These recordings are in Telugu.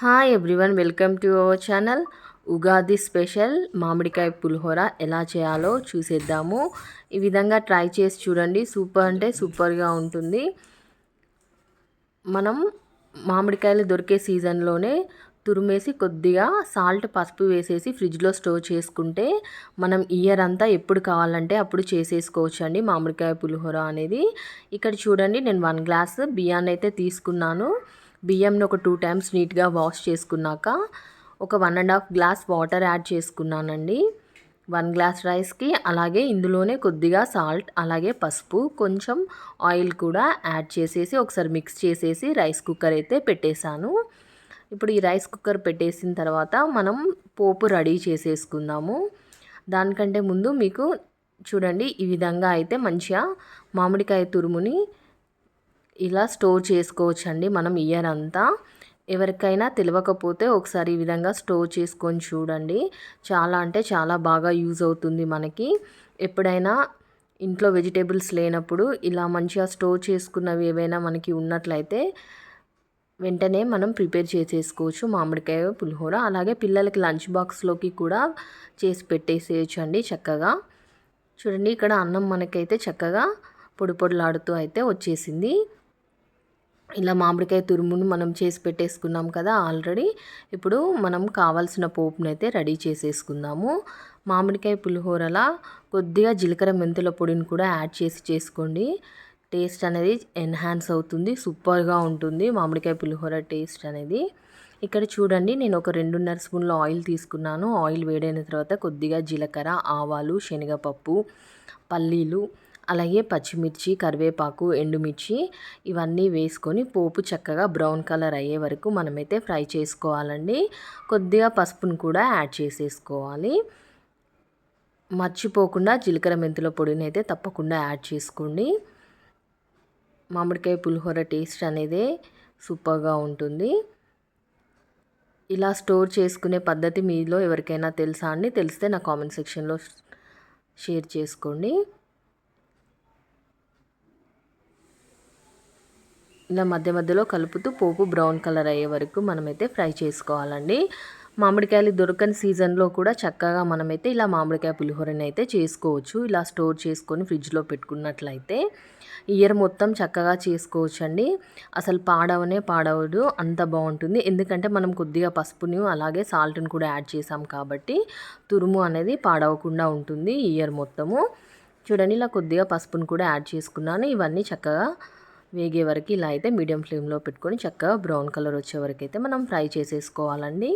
Hi everyone welcome to our channel Ugadi special మామిడికాయ పులిహోర ఎలా చేయాలో చూసేద్దాము. ఈ విధంగా ట్రై చేసి చూడండి. సూపర్ అంటే సూపర్గా ఉంటుంది. మనం మామిడికాయలు దొరికే సీజన్లోనే తురిమేసి కొద్దిగా సాల్ట్ పసుపు వేసేసి ఫ్రిడ్జ్లో స్టోర్ చేసుకుంటే మనం ఇయర్ అంతా ఎప్పుడు కావాలంటే అప్పుడు చేసేసుకోవచ్చు అండి మామిడికాయ పులిహోర అనేది. ఇక్కడ చూడండి నేను వన్ గ్లాస్ బియ్యాన్ని అయితే తీసుకున్నాను. బియ్యంను ఒక టూ టైమ్స్ నీట్గా వాష్ చేసుకున్నాక ఒక one and half glass water add చేసుకున్నానండి. వన్ గ్లాస్ రైస్కి అలాగే ఇందులోనే కొద్దిగా సాల్ట్ అలాగే పసుపు కొంచెం ఆయిల్ కూడా యాడ్ చేసేసి ఒకసారి మిక్స్ చేసేసి రైస్ కుక్కర్ అయితే పెట్టేశాను. ఇప్పుడు ఈ రైస్ కుక్కర్ పెట్టేసిన తర్వాత మనం పోపు రెడీ చేసేసుకుందాము. దానికంటే ముందు మీకు చూడండి ఈ విధంగా అయితే మంచిగా మామిడికాయ తురుముని ఇలా స్టోర్ చేసుకోవచ్చండి మనం ఇయర్ అంతా ఎవరికైనా తెలియకపోతే ఒకసారి ఈ విధంగా స్టోర్ చేసుకొని చూడండి. చాలా అంటే చాలా బాగా యూజ్ అవుతుంది మనకి. ఎప్పుడైనా ఇంట్లో వెజిటేబుల్స్ లేనప్పుడు ఇలా మంచిగా స్టోర్ చేసుకున్నవి ఏవైనా మనకి ఉన్నట్లయితే వెంటనే మనం ప్రిపేర్ చేసేసుకోవచ్చు. మామిడికాయ పులిహోర అలాగే పిల్లలకి లంచ్ బాక్స్లోకి కూడా చేసి పెట్టేసేయచ్చు అండి చక్కగా. చూడండి ఇక్కడ అన్నం మనకైతే చక్కగా పొడి పొడిలాడుతూ అయితే వచ్చేసింది. ఇలా మామిడికాయ తురుమును మనం చేసి పెట్టేసుకున్నాం కదా ఆల్రెడీ. ఇప్పుడు మనం కావాల్సిన పోపును అయితే రెడీ చేసేసుకుందాము. మామిడికాయ పులిహోరలా కొద్దిగా జీలకర్ర మెంతుల పొడిని కూడా యాడ్ చేసి చేసుకోండి. టేస్ట్ అనేది ఎన్హాన్స్ అవుతుంది సూపర్గా ఉంటుంది మామిడికాయ పులిహోర టేస్ట్ అనేది. ఇక్కడ చూడండి నేను ఒక రెండున్నర స్పూన్ల ఆయిల్ తీసుకున్నాను. ఆయిల్ వేడైన తర్వాత కొద్దిగా జీలకర్ర ఆవాలు శనగపప్పు పల్లీలు అలాగే పచ్చిమిర్చి కరివేపాకు ఎండుమిర్చి ఇవన్నీ వేసుకొని పోపు చక్కగా బ్రౌన్ కలర్ అయ్యే వరకు మనమైతే ఫ్రై చేసుకోవాలండి. కొద్దిగా పసుపును కూడా యాడ్ చేసేసుకోవాలి. మర్చిపోకుండా జీలకర్ర మెంతుల పొడిని అయితే తప్పకుండా యాడ్ చేసుకోండి. మామిడికాయ పులిహోర టేస్ట్ అనేది సూపర్గా ఉంటుంది. ఇలా స్టోర్ చేసుకునే పద్ధతి మీలో ఎవరికైనా తెలుసా అండి? తెలిస్తే నా కామెంట్ సెక్షన్లో షేర్ చేసుకోండి. ఇలా మధ్య మధ్యలో కలుపుతూ పోపు బ్రౌన్ కలర్ అయ్యే వరకు మనమైతే ఫ్రై చేసుకోవాలండి. మామిడికాయలు దొరకని సీజన్లో కూడా చక్కగా మనమైతే ఇలా మామిడికాయ పులిహోరని అయితే చేసుకోవచ్చు. ఇలా స్టోర్ చేసుకొని ఫ్రిడ్జ్లో పెట్టుకున్నట్లయితే ఇయర్ మొత్తం చక్కగా చేసుకోవచ్చు అండి అసలు పాడవనే పాడవదు అంత బాగుంటుంది. ఎందుకంటే మనం కొద్దిగా పసుపుని అలాగే సాల్ట్ని కూడా యాడ్ చేసాం కాబట్టి తురుము అనేది పాడవకుండా ఉంటుంది ఇయర్ మొత్తము. చూడండి ఇలా కొద్దిగా పసుపుని కూడా యాడ్ చేసుకున్నాను. ఇవన్నీ చక్కగా వేగే వరకు ఇలా అయితే మీడియం ఫ్లేమ్లో పెట్టుకొని చక్కగా బ్రౌన్ కలర్ వచ్చే వరకు అయితే మనం ఫ్రై చేసేసుకోవాలండి.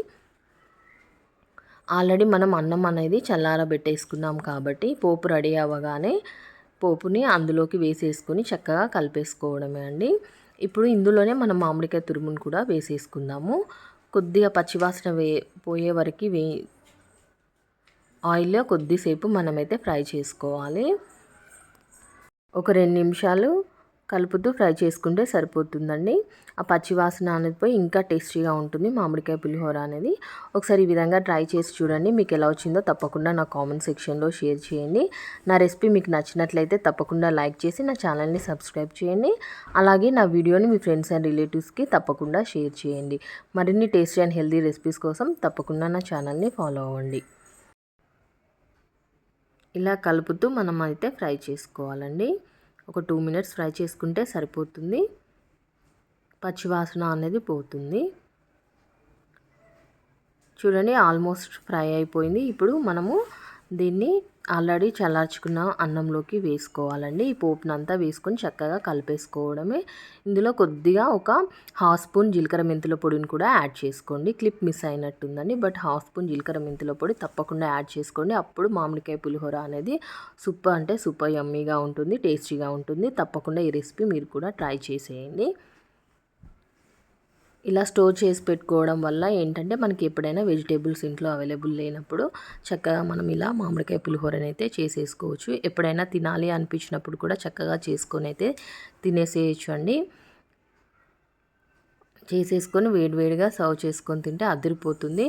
ఆల్రెడీ మనం అన్నం అనేది చల్లారబెట్టేసుకున్నాం కాబట్టి పోపు రెడీ అవ్వగానే పోపుని అందులోకి వేసేసుకొని చక్కగా కలిపేసుకోవడమే అండి. ఇప్పుడు ఇందులోనే మనం మామిడికాయ తురుమును కూడా వేసేసుకుందాము. కొద్దిగా పచ్చివాసన వే పోయే వరకు వే ఆయిల్లో కొద్దిసేపు మనమైతే ఫ్రై చేసుకోవాలి. ఒక రెండు నిమిషాలు కలుపుతూ ఫ్రై చేసుకుంటే సరిపోతుందండి. ఆ పచ్చివాసన అనేది పోయి ఇంకా టేస్టీగా ఉంటుంది మామిడికాయ పులిహోర అనేది. ఒకసారి ఈ విధంగా ట్రై చేసి చూడండి. మీకు ఎలా వచ్చిందో తప్పకుండా నా కామెంట్ సెక్షన్లో షేర్ చేయండి. నా రెసిపీ మీకు నచ్చినట్లయితే తప్పకుండా లైక్ చేసి నా ఛానల్ని సబ్స్క్రైబ్ చేయండి. అలాగే నా వీడియోని మీ ఫ్రెండ్స్ అండ్ రిలేటివ్స్కి తప్పకుండా షేర్ చేయండి. మరిన్ని టేస్టీ అండ్ హెల్దీ రెసిపీస్ కోసం తప్పకుండా నా ఛానల్ని ఫాలో అవ్వండి. ఇలా కలుపుతూ మనం అయితే ఫ్రై చేసుకోవాలండి. ఒక టూ మినిట్స్ ఫ్రై చేసుకుంటే సరిపోతుంది. పచ్చివాసన అనేది పోతుంది. చూడండి ఆల్మోస్ట్ ఫ్రై అయిపోయింది. ఇప్పుడు మనము దీన్ని ఆల్రెడీ చల్లార్చుకున్న అన్నంలోకి వేసుకోవాలండి. ఈ పోపునంతా వేసుకొని చక్కగా కలిపేసుకోవడమే. ఇందులో కొద్దిగా ఒక హాఫ్ స్పూన్ జీలకర్ర మెంతుల పొడిని కూడా యాడ్ చేసుకోండి. క్లిప్ మిస్ అయినట్టుందండి బట్ హాఫ్ స్పూన్ జీలకర్ర మెంతుల పొడి తప్పకుండా యాడ్ చేసుకోండి. అప్పుడు మామిడికాయ పులిహోర అనేది సూపర్ అంటే సూపర్ యమ్మీగా ఉంటుంది టేస్టీగా ఉంటుంది. తప్పకుండా ఈ రెసిపీ మీరు కూడా ట్రై చేసేయండి. ఇలా స్టోర్ చేసి పెట్టుకోవడం వల్ల ఏంటంటే మనకి ఎప్పుడైనా వెజిటేబుల్స్ ఇంట్లో అవైలబుల్ లేనప్పుడు చక్కగా మనం ఇలా మామిడికాయ పులిహోరని అయితే చేసేసుకోవచ్చు. ఎప్పుడైనా తినాలి అనిపించినప్పుడు కూడా చక్కగా చేసుకొని అయితే తినేసేయచ్చు అండి చేసేసుకొని వేడివేడిగా సర్వ్ చేసుకొని తింటే అదిరిపోతుంది.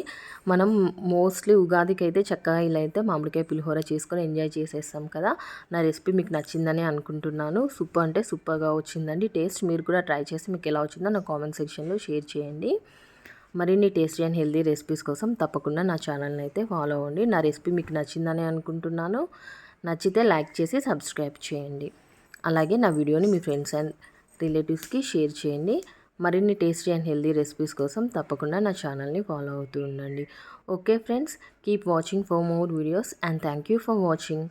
మనం మోస్ట్లీ ఉగాదికి అయితే చక్కగా ఇలా అయితే మామిడికాయ పులిహోర చేసుకొని ఎంజాయ్ చేసేస్తాం కదా. నా రెసిపీ మీకు నచ్చిందని అనుకుంటున్నాను. సూపర్ అంటే సూపర్గా వచ్చిందండి. టేస్ట్ మీరు కూడా ట్రై చేసి మీకు ఎలా వచ్చిందో నా కామెంట్ సెక్షన్లో షేర్ చేయండి. మరిన్ని టేస్టీ అండ్ హెల్దీ రెసిపీస్ కోసం తప్పకుండా నా ఛానల్ని అయితే ఫాలో అవ్వండి. నా రెసిపీ మీకు నచ్చిందని అనుకుంటున్నాను. నచ్చితే లైక్ చేసి సబ్స్క్రైబ్ చేయండి. అలాగే నా వీడియోని మీ ఫ్రెండ్స్ అండ్ రిలేటివ్స్కి షేర్ చేయండి. మరిన్ని టేస్టీ అండ్ హెల్దీ రెసిపీస్ కోసం తప్పకుండా నా ఛానల్ని ఫాలో అవుతూ ఉండండి. Okay friends keep watching for more videos and thank you for watching.